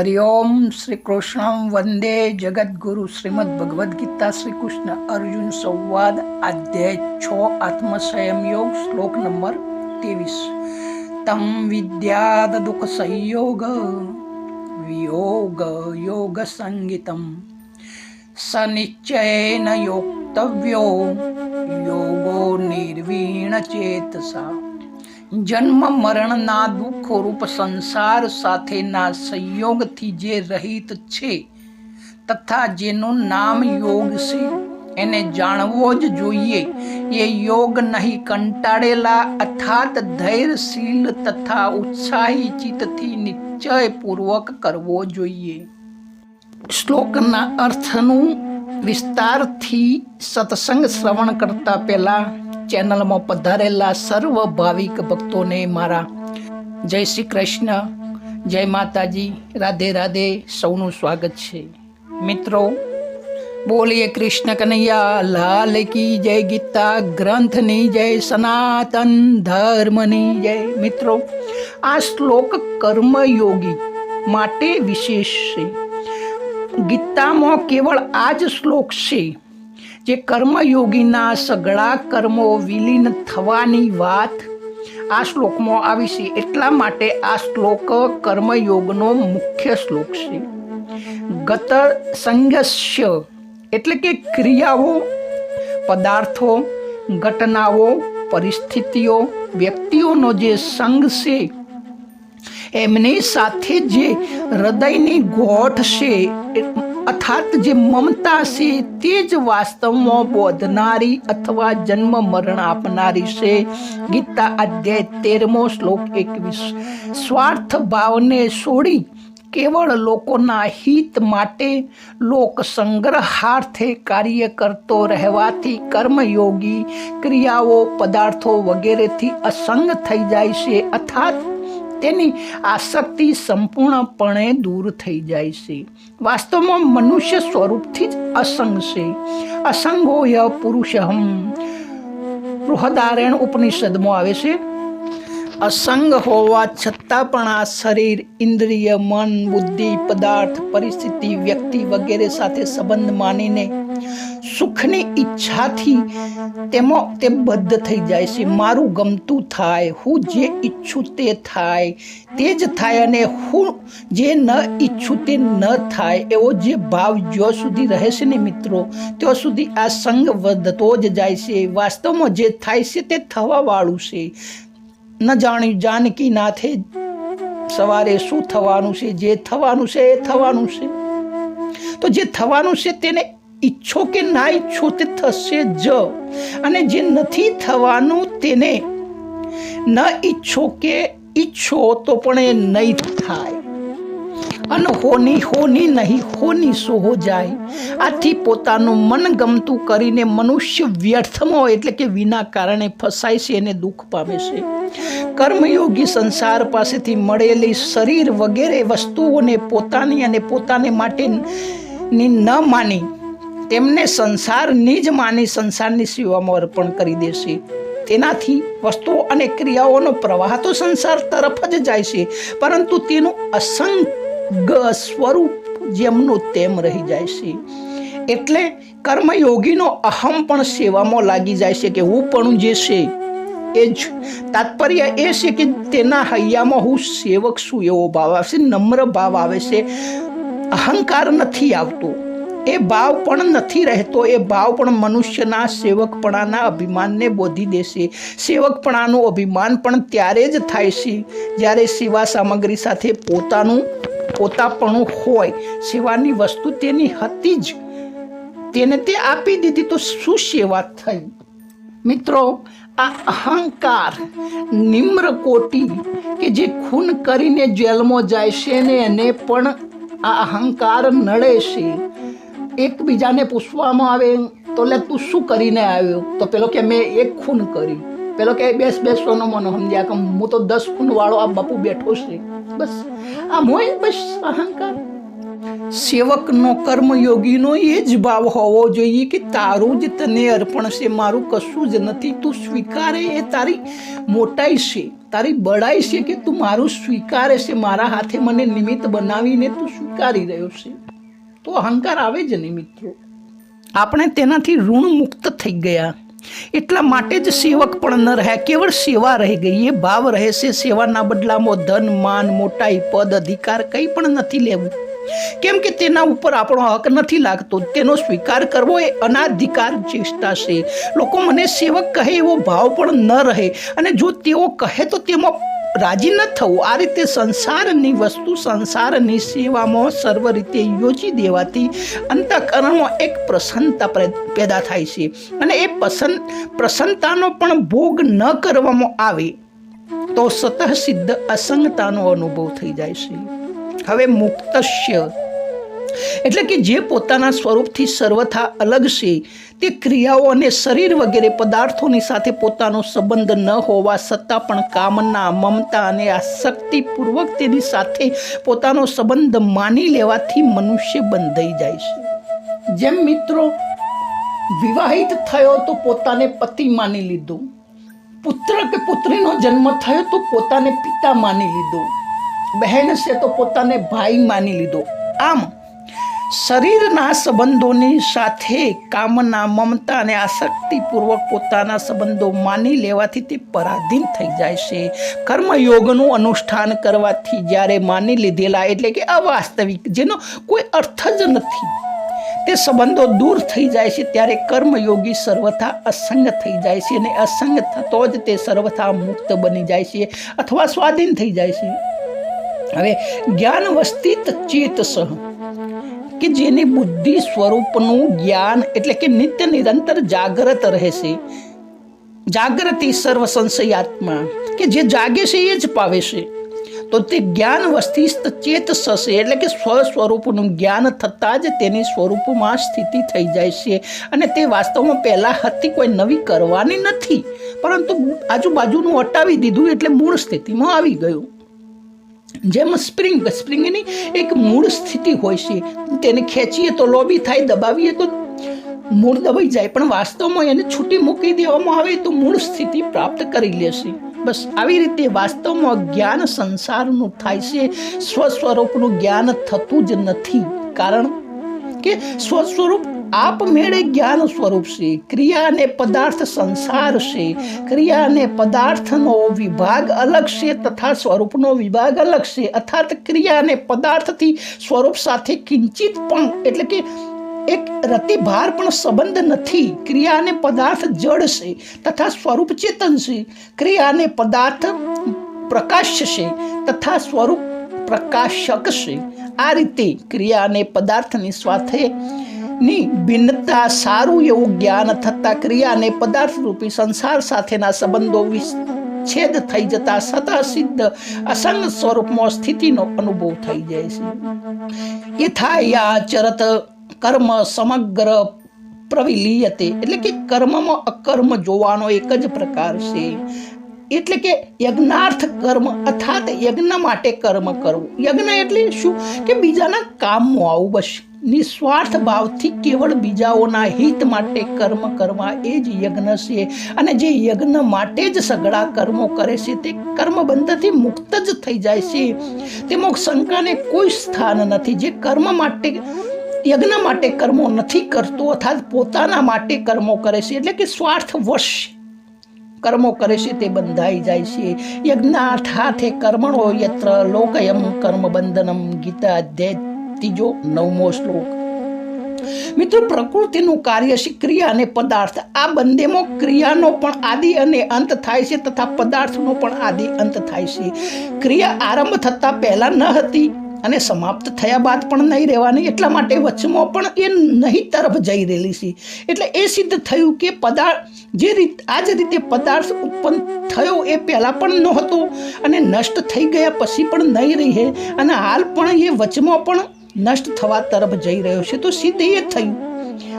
હરિઓમ શ્રી કૃષ્ણ વંદે જગદગુરુ શ્રીમદ ભગવદ્ ગીતા શ્રી કૃષ્ણ અર્જુન સંવાદ અધ્યાય છ આત્મસંયમ યોગ શ્લોક નંબર ત્રેવીસ તમ વિદ્યાદ દુઃખ સંયોગ વિયોગ યોગ સંગીતમ સનિશ્ચયેન યોક્તવ્યો યોગો નિર્વીણ ચેતસા જન્મ, મરણના દુઃખો રૂપ સંસાર સાથેના સંયોગથી જે રહિત છે તથા જેનું નામ યોગ છે, એને જાણવો જ જોઈએ. એ યોગ નહીં, કંટાળેલા અર્થાત ધૈર્યશીલ તથા ઉત્સાહી ચિત્તથી નિશ્ચયપૂર્વક કરવો જોઈએ. શ્લોકના અર્થનું વિસ્તારથી સત્સંગ શ્રવણ કરતા પહેલા ચેનલમાં પધારેલા સર્વ ભાવિક ભક્તોને મારા જય શ્રી કૃષ્ણ, જય માતાજી, રાધે રાધે સૌનું સ્વાગત છે. મિત્રો, બોલીએ કૃષ્ણ કનૈયા, લાલ કી જય ગીતા ગ્રંથની જય સનાતન ધર્મની જય. મિત્રો, આ શ્લોક કર્મયોગી માટે વિશેષ છે. ગીતામાં કેવળ આ જ શ્લોક છે. જે કર્મયોગીના સગળા કર્મો વિલીન થવાની વાત આ શ્લોકમાં આવી છે. એટલા માટે આ શ્લોક કર્મયોગનો મુખ્ય શ્લોક છે. ગત સંઘસ્ય એટલે કે ક્રિયાઓ, પદાર્થો, ઘટનાઓ, પરિસ્થિતિઓ, વ્યક્તિઓનો જે સંઘ છે, એમની સાથે જે હૃદયની ગોઠ છે અર્થાત જે મમતા છે તે જ વાસ્તવમાં બોધનારી અથવા જન્મ મરણ આપનારી છે. ગીતા અધ્યાય તેરમો શ્લોક એકવીસ. સ્વાર્થ ભાવને છોડી કેવળ લોકોના હિત માટે લોક સંગ્રહાર્થે કાર્ય કરતો રહેવાથી કર્મયોગી ક્રિયાઓ, પદાર્થો વગેરેથી અસંગ થઈ જાય છે. અર્થાત તેની આસક્તિ સંપૂર્ણપણે દૂર થઈ જાય છે. વાસ્તવમાં મનુષ્ય સ્વરૂપથી જ અસંગ છે. અસંગો ય પુરુષહમ બૃહદારાયણ ઉપનિષદમાં આવે છે, અસંગ હોવા છતાં પણ આ શરીર, ઇન્દ્રિય, મન, બુદ્ધિ, પદાર્થ, પરિસ્થિતિ, વ્યક્તિ વગેરે સાથે સંબંધ માનીને સુખની ઈચ્છાથી તેમાં તે બદ્ધ થઈ જાય છે. મારું ગમતું થાય, હું જે ઈચ્છું તે થાય, તે જ થાય અને હું જે ન ઈચ્છું તે ન થાય, એવો જે ભાવ જ્યાં સુધી રહે છે ને મિત્રો, ત્યાં સુધી આ સંગ વધતો જ જાય છે. વાસ્તવમાં જે થાય છે તે થવાવાળું છે. ન જાણ્યું જાનકી નાથે સવારે શું થવાનું છે, જે થવાનું છે એ થવાનું છે. તો જે થવાનું છે તેને ઈચ્છો કે ના ઈચ્છો તે થશે જ અને જે નથી થવાનું તેને ન ઈચ્છો કે ઈચ્છો તો પણ એ નહીં થાય. અનહોની હોની નહીં, હોની સો હો જાય. આથી પોતાનું મન ગમતું કરીને મનુષ્ય વ્યર્થમાં એટલે કે વિના કારણે ફસાય છે અને દુઃખ પામે છે. કર્મયોગી સંસાર પાસેથી મળેલી શરીર વગેરે વસ્તુઓને પોતાની અને પોતાને માટેની ન માની તેમને સંસારની જ માની સંસારની સેવામાં અર્પણ કરી દેશે. તેનાથી વસ્તુઓ અને ક્રિયાઓનો પ્રવાહ તો સંસાર તરફ જ જાય છે, પરંતુ તેનું અસંગ સ્વરૂપ જેમનું તેમ રહી જાય છે. એટલે કર્મયોગીનો અહમ પણ સેવામાં લાગી જાય છે કે હું પણ જે છે એ જ. તાત્પર્ય એ છે કે તેના હૈયામાં હું સેવક છું એવો ભાવ આવશે નમ્ર ભાવ આવે છે. અહંકાર નથી આવતો. એ ભાવ પણ નથી રહેતો. એ ભાવ પણ મનુષ્યના સેવકપણાના અભિમાનને બોધી દેશે. સેવકપણાનું અભિમાન પણ ત્યારે જ થાય છે જ્યારે સેવા સામગ્રી સાથે પોતાનું, પોતાપણું હોય. સેવાની વસ્તુ તેની હતી જ. તેને તે આપી દીધી. તો શું સેવા થઈ? મિત્રો, આ અહંકાર નિમ્ર કોટી કે જે ખૂન કરીને જેલમાં જાય છે ને એને પણ આ અહંકાર નડે છે. એકબીજાને પૂછવામાં આવે તો લે તું શું કરીને આવ્યો? તો પેલો કે મેં એક ખૂન કરી. પેલો કે બેસ બેસવાનો મને, સમજ્યા કે હું તો દસ ખૂન વાળો આ બાપુ બેઠો છે. બસ, આમ હોય બસ અહંકાર. સેવકનો કર્મયોગીનો એ જ ભાવ હોવો જોઈએ કે તારું જ તને અર્પણ છે. મારું કશું જ નથી. તું સ્વીકારે એ તારી મોટાઈ છે. તારી બળાઈ છે કે તું મારું સ્વીકારે છે. મારા હાથે મને નિમિત્ત બનાવીને તું સ્વીકારી રહ્યો છે. તો અહંકાર આવે જ નહીં મિત્રો. આપણે તેનાથી ઋણ મુક્ત થઈ ગયા. એટલા માટે જ સેવક પણ ન રહ્યા. કેવળ સેવા રહી ગઈ. એ ભાવ રહે છે સેવાના બદલામાં ધન, માન, મોટાઈ, પદ, અધિકાર કંઈ પણ નથી લેવું. કેમ કે તેના ઉપર આપણો હક નથી લાગતો. તેનો સ્વીકાર કરવો એ અનાધિકાર ચેષ્ટા છે. લોકો મને સેવક કહે એવો ભાવ પણ ન રહે. અને જો તેઓ કહે તો તેમાં રાજી ન થવું. આ રીતે સંસારની વસ્તુ, સંસારની સેવામાં સર્વ રીતે યોજી દેવાથી અંતઃકરણમાં એક પ્રસન્નતા પ્રે- પેદા થાય છે. અને એ પસંદ પ્રસન્નતાનો પણ ભોગ ન કરવામાં આવે, તો સતઃ સિદ્ધ અસંગતાનો અનુભવ થઈ જાય છે. હવે મુક્તસ્ય એટલે કે જે પોતાના સ્વરૂપથી સર્વથા અલગ છે, તે ક્રિયાઓ અને શરીર વગેરે પદાર્થોની સાથે પોતાનો સંબંધ ન હોવા છતાં પણ કામના, મમતા અને આસક્તિપૂર્વક તેની સાથે પોતાનો સંબંધ માની લેવાથી મનુષ્ય બંધાઈ જાય છે. જેમ મિત્રો વિવાહિત થયો તો પોતાને પતિ માની લીધો. પુત્ર કે પુત્રીનો જન્મ થયો તો પોતાને પિતા માની લીધો. બહેન છે તો પોતાને ભાઈ માની લીધો. આમ શરીરના સંબંધોની સાથે કામના, મમતા અને આસક્તિપૂર્વક પોતાના સંબંધો માની લેવાથી તે પરાધીન થઈ જાય છે. કર્મયોગનું અનુષ્ઠાન કરવાથી જ્યારે માની લીધેલા એટલે કે અવાસ્તવિક, જેનો કોઈ અર્થ જ નથી, તે સંબંધો દૂર થઈ જાય છે ત્યારે કર્મયોગી સર્વથા અસંગ થઈ જાય છે અને અસંગ થતો જ તે સર્વથા મુક્ત બની જાય છે અથવા સ્વાધીન થઈ જાય છે. હવે જ્ઞાન વસ્તિત ચેતસ કે જેની બુદ્ધિ સ્વરૂપનું જ્ઞાન એટલે કે નિત્ય નિરંતર જાગ્રત રહેશે. જાગૃતિ સર્વ સંશયાત્મા, કે જે જાગે છે એ જ પાવે છે. તો તે જ્ઞાન વસ્તિસ્ત ચેત સશે, એટલે કે સ્વ સ્વરૂપનું જ્ઞાન થતાં જ તેની સ્વરૂપમાં સ્થિતિ થઈ જાય છે. અને તે વાસ્તવમાં પહેલાં હતી કોઈ નવી કરવાની નથી, પરંતુ આજુબાજુનું હટાવી દીધું એટલે મૂળ સ્થિતિમાં આવી ગયું. જેમ સ્પ્રિંગ, સ્પ્રિંગની એક મૂળ સ્થિતિ હોય છે. તેને ખેંચીએ તો લોબી થાય, દબાવીએ તો મૂળ દબાઈ જાય. પણ વાસ્તવમાં એને છૂટી મૂકી દેવામાં આવે તો મૂળ સ્થિતિ પ્રાપ્ત કરી લેશે બસ આવી રીતે વાસ્તવમાં જ્ઞાન સંસારનું થાય છે. સ્વ સ્વરૂપનું જ્ઞાન થતું જ નથી. કારણ કે સ્વ આપમેળે જ્ઞાન સ્વરૂપ છે ક્રિયા અને પદાર્થ સંસાર છે. ક્રિયા અને પદાર્થનો વિભાગ અલગ છે તથા સ્વરૂપનો વિભાગ અલગ છે. અર્થાત ક્રિયા અને પદાર્થથી સ્વરૂપ સાથે કિંચિત પણ, એટલે કે એક રતિભાર પણ સંબંધ નથી. ક્રિયા અને પદાર્થ જડ છે તથા સ્વરૂપ ચેતન છે. ક્રિયા અને પદાર્થ પ્રકાશ છે તથા સ્વરૂપ પ્રકાશક છે. આ રીતે ક્રિયા અને પદાર્થની સાથે ની ભિન્નતા સારું એવું જ્ઞાન થતા ક્રિયા અને પદાર્થ રૂપી સંસાર સાથેના સંબંધો વિચ્છેદ થઈ જતા સદા સિદ્ધ અસંગ સ્વરૂપમાં સ્થિતિનો અનુભવ થઈ જાય છે. યથાયા ચરત કર્મ સમગ્ર પ્રવિલીયતે, એટલે કે કર્મમાં અકર્મ જોવાનો એક જ પ્રકાર છે. એટલે કે યજ્ઞાર્થ કર્મ અર્થાત યજ્ઞ માટે કર્મ કરવું. યજ્ઞ એટલે શું? કે બીજાના કામમાં આવું બસ. નિસ્વાર્થ ભાવથી કેવળ બીજાઓના હિત માટે કર્મ કરવા એ જ યજ્ઞ છે. અને જે યજ્ઞ માટે જ સગળા કર્મો કરે છે, તે કર્મબંધથી મુક્ત જ થઈ જાય છે. તેમાં શંકાને કોઈ સ્થાન નથી. જે કર્મ માટે, યજ્ઞ માટે કર્મો નથી કરતો, અર્થાત પોતાના માટે કર્મો કરે છે, એટલે કે સ્વાર્થ વશ કર્મો કરે છે, તે બંધાઈ જાય છે. યજ્ઞાર્થાથે કર્મણો યત્ર લોકયમ કર્મ બંધનમ ગીતા અધ્યાય ત્રીજો નવમો શ્લોક. મિત્રો, પ્રકૃતિનું કાર્ય છે ક્રિયા અને પદાર્થ. આ બંનેમાં ક્રિયાનો પણ આદિ અને અંત થાય છે તથા પદાર્થનો પણ આદિ અંત થાય છે. ક્રિયા આરંભ થતાં પહેલાં ન હતી અને સમાપ્ત થયા બાદ પણ નહીં રહેવાની. એટલા માટે વચમાં પણ એ નહીં તરફ જઈ રહેલી છે. એટલે એ સિદ્ધ થયું કે પદાર્થ, જે રીત, આ જ રીતે પદાર્થ ઉત્પન્ન થયો એ પહેલાં પણ નહોતો અને નષ્ટ થઈ ગયા પછી પણ નહીં રહે. અને હાલ પણ એ વચમાં પણ નષ્ટ થવા તરફ જઈ રહ્યો છે, તો સિદ્ધ એ થયું.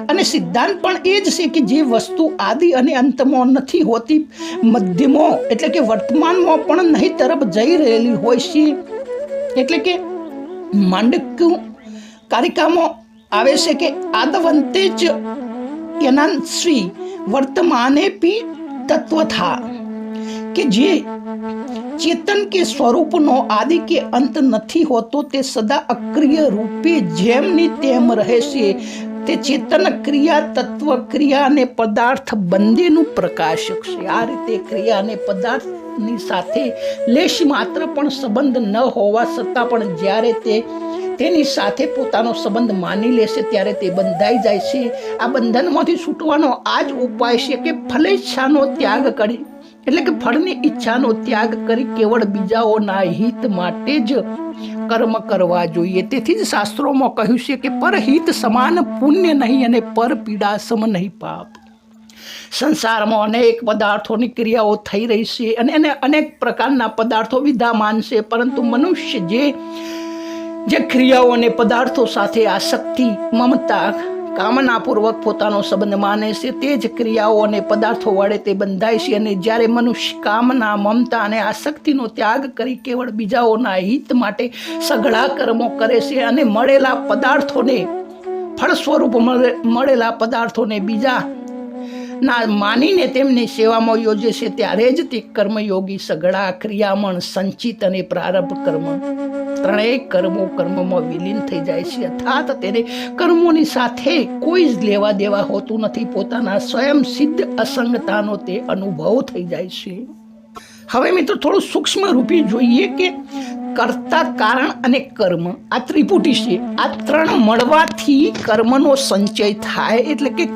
અને સિદ્ધાંત પણ એ જ છે કે જે વસ્તુ આદિ અને અંતમાં નથી હોતી, મધ્યમાં એટલે કે વર્તમાનમાં પણ નહીં તરફ જઈ રહેલી હોય છે. એટલે કે માંડક્યું કારિકામાં આવે છે કે આદવંતે જ શ્રી વર્તમાને પી તત્વ થા. કે જે ચેતન કે સ્વરૂપનો આદિ કે અંત નથી હોતો, તે સદા અક્રિય રૂપે જેમની તેમ રહે છે તે ચેતન ક્રિયા, તત્વ ક્રિયા અને પદાર્થ બંનેનું પ્રકાશક છે. આ રીતે ક્રિયા અને પદાર્થની સાથે લેશ માત્ર પણ સંબંધ ન હોવા છતાં પણ જ્યારે તે તેની સાથે પોતાનો સંબંધ માની લેશે, ત્યારે તે બંધાઈ જાય છે. આ બંધનમાંથી છૂટવાનો આ જ ઉપાય છે કે ફલેચ્છાનો ત્યાગ કરી એટલે કે ફળની ઈચ્છાનો ત્યાગ કરી કેવળ બીજાઓના હિત માટે જ કર્મ કરવા જોઈએ. તેથી જ શાસ્ત્રોમાં કહ્યું છે કે પરહિત સમાન પુણ્ય નહીં અને પર પીડા સમ નહીં પાપ. સંસારમાં અનેક પદાર્થોની ક્રિયાઓ થઈ રહી છે અને એને અનેક પ્રકારના પદાર્થો વિધા છે, પરંતુ મનુષ્ય જે જે ક્રિયાઓ અને પદાર્થો સાથે આસક્તિ, મમતા કામનાપૂર્વક પોતાનો સંબંધ માને છે. તે જ ક્રિયાઓ અને પદાર્થો વડે તે બંધાય છે અને જ્યારે મનુષ્ય કામના, મમતા અને આસક્તિનો ત્યાગ કરી કેવળ બીજાઓના હિત માટે સઘળા કર્મો કરે છે અને મળેલા પદાર્થોને ફળ સ્વરૂપ મળે- મળેલા પદાર્થોને બીજા ના માનીને તેમની સેવામાં યોજે છે ત્યારે જ તે કર્મયોગી સઘળા ક્રિયામણ, સંચિત અને પ્રારંભ કર્મ. ત્રણેય કર્મો કર્મમાં વિલીન થઈ જાય છે. અર્થાત તેને કર્મોની સાથે કોઈ જ લેવા દેવા હોતું નથી. પોતાના સ્વયં સિદ્ધ અસંગતાનો તે અનુભવ થઈ જાય છે. હવે મિત્રો થોડું સૂક્ષ્મ રૂપી જોઈએ કે કર્તા કારણ અને કર્મ આ ત્રિપુટી છે. આ ત્રણ મળવાથી કર્મનો સંચય થાય. એટલે કે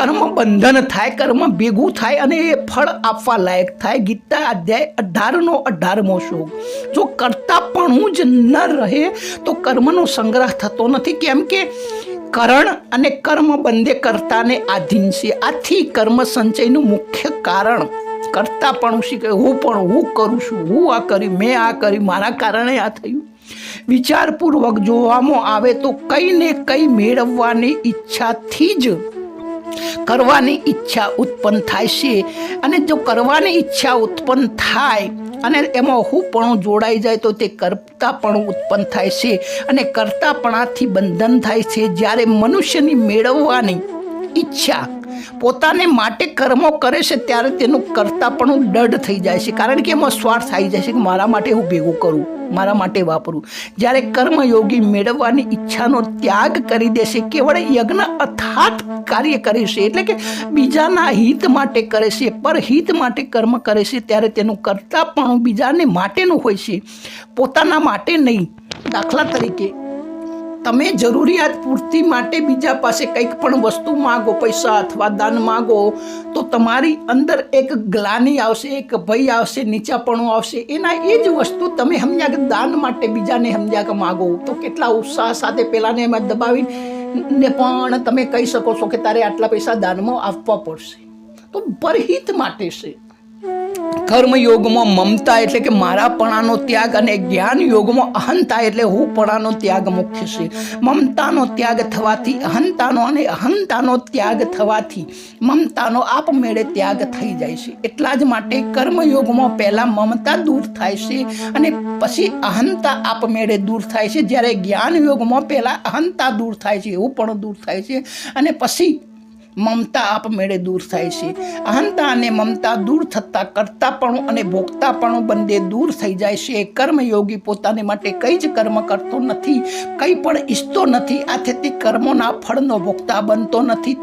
કર્મ બંધન થાય, કર્મ ભેગું થાય અને એ ફળ આપવા લાયક થાય. ગીતા અધ્યાય અઢારનો અઢારમો શ્લોક. જો કરતાપણું જ ન રહે તો કર્મનો સંગ્રહ થતો નથી. કેમ કે કરણ અને કર્મ બંને કરતાને આધીન છે આથી કર્મ સંચયનું મુખ્ય કારણ. કરતા પણ શીખે હું પણ હું કરું છું. હું આ કરી, મેં આ કરી, મારા કારણે આ થયું. વિચારપૂર્વક જોવામાં આવે તો કંઈ ને કંઈ મેળવવાની ઈચ્છાથી જ કરવાની ઈચ્છા ઉત્પન્ન થાય છે. અને જો કરવાની ઈચ્છા ઉત્પન્ન થાય અને એમાં હું પણ જોડાઈ જાય તો તે કરતાપણું ઉત્પન્ન થાય છે. અને કરતાપણાથી બંધન થાય છે. જ્યારે મનુષ્યની મેળવવાની ઈચ્છા પોતાને માટે કર્મો કરે છે ત્યારે તેનું કરતાપણું દઢ થઈ જાય છે. કારણ કે એમાં સ્વાર્થ આવી જાય છે કે મારા માટે હું ભેગું કરું, મારા માટે વાપરું. જ્યારે કર્મયોગી મેળવવાની ઈચ્છાનો ત્યાગ કરી દેશે કેવળ યજ્ઞ અથાત કાર્ય કરે છે. એટલે કે બીજાના હિત માટે કરે છે પર હિત માટે કર્મ કરે છે, ત્યારે તેનું કરતાપણું બીજાને માટેનું હોય છે. પોતાના માટે નહીં, દાખલા તરીકે તમે જરૂરિયાત પૂર્તિ માટે બીજા પાસે કંઈક પણ વસ્તુ માગો, પૈસા અથવા દાન માગો, તો તમારી અંદર એક ગ્લાની આવશે, એક ભય આવશે, નીચાપણું આવશે. એના એ જ વસ્તુ તમે કે દાન માટે બીજાને કે માગો. તો કેટલા ઉત્સાહ સાથે પેલાને એમાં દબાવી ને પણ તમે કહી શકો છો કે તારે આટલા પૈસા દાનમાં આપવા પડશે. તો પરહિત માટે છે. કર્મયોગમાં મમતા એટલે કે મારાપણાનો ત્યાગ અને જ્ઞાન યોગમાં અહંતા એટલે હુંપણાનો ત્યાગ મુખ્ય છે. મમતાનો ત્યાગ થવાથી અહંતાનો અને અહંતાનો ત્યાગ થવાથી મમતાનો આપમેળે ત્યાગ થઈ જાય છે. એટલા જ માટે કર્મયોગમાં પહેલાં મમતા દૂર થાય છે અને પછી અહંતા આપમેળે દૂર થાય છે. જ્યારે જ્ઞાન યોગમાં પહેલાં અહંતા દૂર થાય છે, એવું પણ દૂર થાય છે અને પછી મમતા આપમેળે દૂર થાય છે. અહંતા અને મમતા દૂર થતાં કરતાપણું અને ભોગતાપણું બંને દૂર થઈ જાય છે. કર્મયોગી પોતાને માટે કંઈ જ કર્મ કરતો નથી, કંઈ પણ ઈચ્છતો નથી. આથી કર્મોના ફળનો ભોગતા બનતો નથી.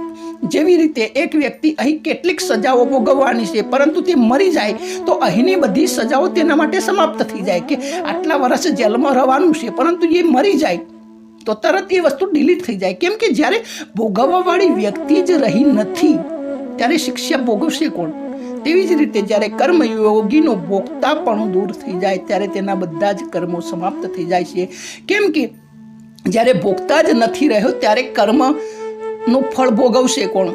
જેવી રીતે એક વ્યક્તિ અહીં કેટલીક સજાઓ ભોગવવાની છે, પરંતુ તે મરી જાય, તો અહીંની બધી સજાઓ તેના માટે સમાપ્ત થઈ જાય કે આટલા વર્ષ જેલમાં રહેવાનું છે, પરંતુ એ મરી જાય. તો તરત એ વસ્તુ ડિલીટ થઈ જાય. કેમ કે જ્યારે ભોગવવાવાળી વ્યક્તિ જ રહી નથી, ત્યારે શિક્ષા ભોગવશે કોણ? તેવી જ રીતે જ્યારે કર્મયોગીનો પણ દૂર થઈ જાય, ત્યારે તેના બધા જ કર્મો સમાપ્ત થઈ જાય છે. કેમ કે જ્યારે ભોગતા જ નથી રહ્યો, ત્યારે કર્મનું ફળ ભોગવશે કોણ?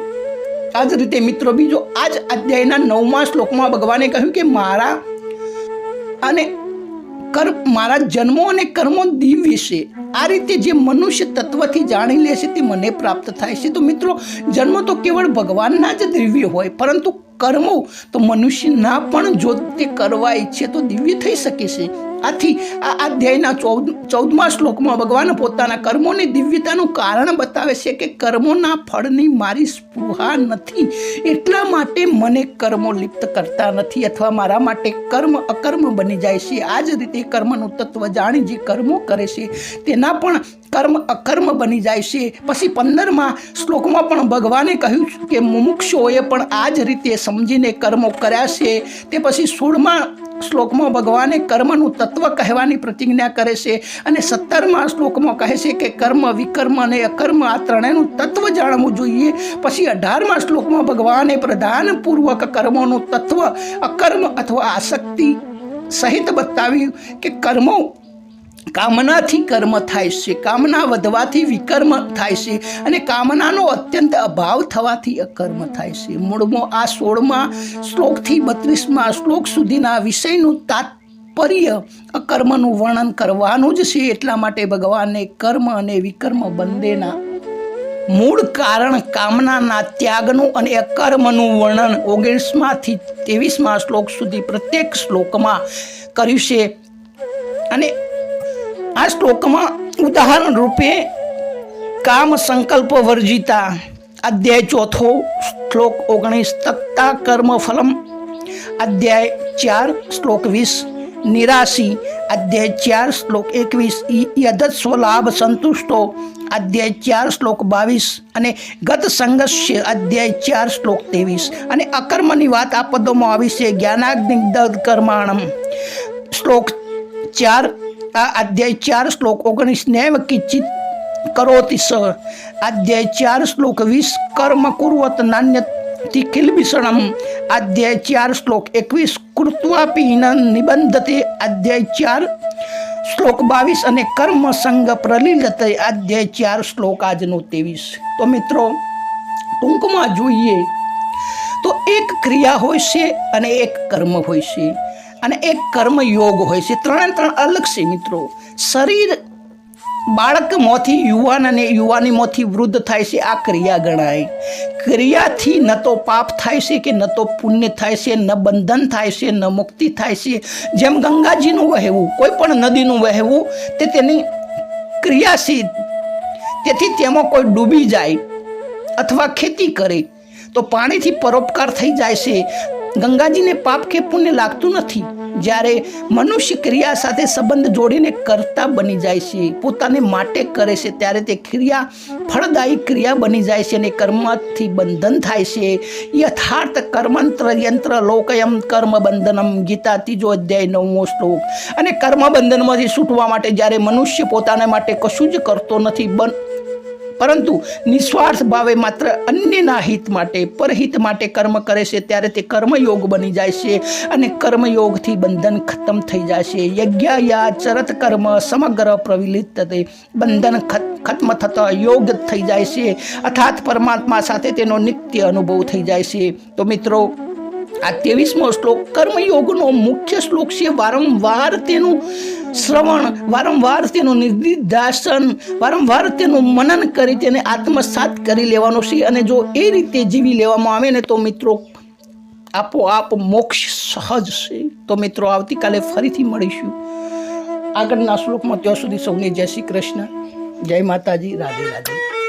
આ જ રીતે મિત્રો, બીજો આ જ અધ્યાયના નવમા શ્લોકમાં ભગવાને કહ્યું કે મારા અને કર્મ, મારા જન્મો અને કર્મો દિવ્ય છે. આ રીતે જે મનુષ્ય તત્વથી જાણી લે છે તે મને પ્રાપ્ત થાય છે. તો મિત્રો, જન્મ તો કેવળ ભગવાનના જ દિવ્ય હોય, પરંતુ કર્મો તો મનુષ્યના પણ જો તે કરવા ઈચ્છે તો દિવ્ય થઈ શકે છે. આથી આ અધ્યાયના ચૌદ, ચૌદમા શ્લોકમાં ભગવાન પોતાના કર્મોની દિવ્યતાનું કારણ બતાવે છે કે કર્મોના ફળની મારી સ્પૃહા નથી. એટલા માટે મને કર્મો લિપ્ત કરતા નથી અથવા મારા માટે કર્મ અકર્મ બની જાય છે. આ જ રીતે કર્મનું તત્વ જાણી જે કર્મો કરે છે, તેના પણ કર્મ અકર્મ બની જાય છે. પછી પંદરમાં શ્લોકમાં પણ ભગવાને કહ્યું કે મુમુક્ષોએ પણ આ જ રીતે સમજીને કર્મો કર્યા છે. તે પછી સોળમાં શ્લોકમાં ભગવાને કર્મનું તત્વ કહેવાની પ્રતિજ્ઞા કરે છે અને સત્તરમાં શ્લોકમાં કહે છે કે કર્મ વિકર્મ અને અકર્મ આ ત્રણેયનું તત્વ જાણવું જોઈએ. પછી અઢારમા શ્લોકમાં ભગવાને પ્રધાનપૂર્વક કર્મોનું તત્વ અકર્મ અથવા આસક્તિ સહિત બતાવ્યું કે કર્મો કામનાથી કર્મ થાય છે. કામના વધવાથી વિકર્મ થાય છે અને કામનાનો અત્યંત અભાવ થવાથી અકર્મ થાય છે. મૂળમાં આ સોળમાં શ્લોકથી બત્રીસમાં શ્લોક સુધીના વિષયનું તાત્પર્ય અકર્મનું વર્ણન કરવાનું જ છે. એટલા માટે ભગવાને કર્મ અને વિકર્મ બંનેના મૂળ કારણ કામનાના ત્યાગનું અને અકર્મનું વર્ણન ઓગણીસમાંથી ત્રેવીસમાં શ્લોક સુધી પ્રત્યેક શ્લોકમાં કર્યું છે. અને આ શ્લોકમાં ઉદાહરણ રૂપે કામ સંકલ્પ વર્જિતા, અધ્યાય ચોથો શ્લોક ઓગણીસ, તત્તા કર્મ ફલમ, અધ્યાય ચાર શ્લોક વીસ, નિરાશી, અધ્યાય ચાર શ્લોક એકવીસ યદત સ્વલાભ સંતુષ્ટો, અધ્યાય ચાર શ્લોક બાવીસ અને ગત સંઘર્ષ અધ્યાય ચાર શ્લોક ત્રેવીસ. અને અકર્મની વાત આ પદોમાં આવી છે, જ્ઞાનાગ્નિ કર્માણમ. શ્લોક ચાર આ અધ્યાય ચાર શ્લોક ઓગણીસને કિચિત કરોતિ સ. અધ્યાય ચાર શ્લોક વીસ કર્મ કુર્વત નાન્ય કિલબિષણમ અધ્યાય ચાર શ્લોક એકવીસ કૃત્વાપી નિબંધતે. અધ્યાય ચાર શ્લોક બાવીસ અને કર્મ સંગ પ્રલિલતે. અધ્યાય ચાર શ્લોક આજનો ત્રેવીસ. તો મિત્રો, ટૂંકમાં જોઈએ તો એક ક્રિયા હોય છે અને એક કર્મ હોય છે. અને એક કર્મયોગ હોય છે. ત્રણે ત્રણ અલગ છે મિત્રો. શરીર બાળકમાંથી યુવાન અને યુવાનીમાંથી વૃદ્ધ થાય છે. આ ક્રિયા ગણાય. ક્રિયાથી ન તો પાપ થાય છે કે ન તો પુણ્ય થાય છે, ન બંધન થાય છે, ન મુક્તિ થાય છે. જેમ ગંગાજીનું વહેવું, કોઈ પણ નદીનું વહેવું, તે તેની ક્રિયા છે. તેથી તેમાં કોઈ ડૂબી જાય અથવા ખેતી કરે, તો પાણીથી પરોપકાર થઈ જાય છે. ગંગાજીને પાપ કે પુણ્ય લાગતું નથી. જ્યારે મનુષ્ય ક્રિયા સાથે સંબંધ જોડીને કરતા બની જાય છે, પોતાને માટે કરે છે, ત્યારે તે ક્રિયા ફળદાયી ક્રિયા બની જાય છે અને કર્મથી બંધન થાય છે. યથાર્થ કર્મંત્ર યંત્ર લોકયમ કર્મ બંધનમ ગીતા ત્રીજો અધ્યાય નવમો શ્લોક. અને કર્મ બંધનમાંથી છૂટવા માટે જ્યારે મનુષ્ય પોતાને માટે કશું જ કરતો નથી, બન પરંતુ નિસ્વાર્થ ભાવે માત્ર અન્યના હિત માટે, પરહિત માટે કર્મ કરે છે, ત્યારે તે કર્મયોગ બની જાય છે અને કર્મયોગથી બંધન ખતમ થઈ જાય છે. યજ્ઞ યા ચરત કર્મ સમગ્ર પ્રવિલિત થતે બંધન ખત્મ થતા યોગ થઈ જાય છે. અર્થાત પરમાત્મા સાથે તેનો નિત્ય અનુભવ થઈ જાય છે. તો મિત્રો આ ત્રેવીસમો શ્લોક, કર્મયોગનો મુખ્ય શ્લોક છે, વારંવાર તેનું શ્રવણ, વારંવાર તેનું નિર્દિદાસન, વારંવાર તેનું મનન કરી તેને આત્મસાત કરી લેવાનો છે અને જો એ રીતે જીવી લેવામાં આવે ને તો મિત્રો, આપોઆપ મોક્ષ સહજ છે. તો મિત્રો, આવતીકાલે ફરીથી મળીશું. આગળના શ્લોકમાં ત્યાં સુધી સૌને જય શ્રી કૃષ્ણ. જય માતાજી. રાધે રાધે.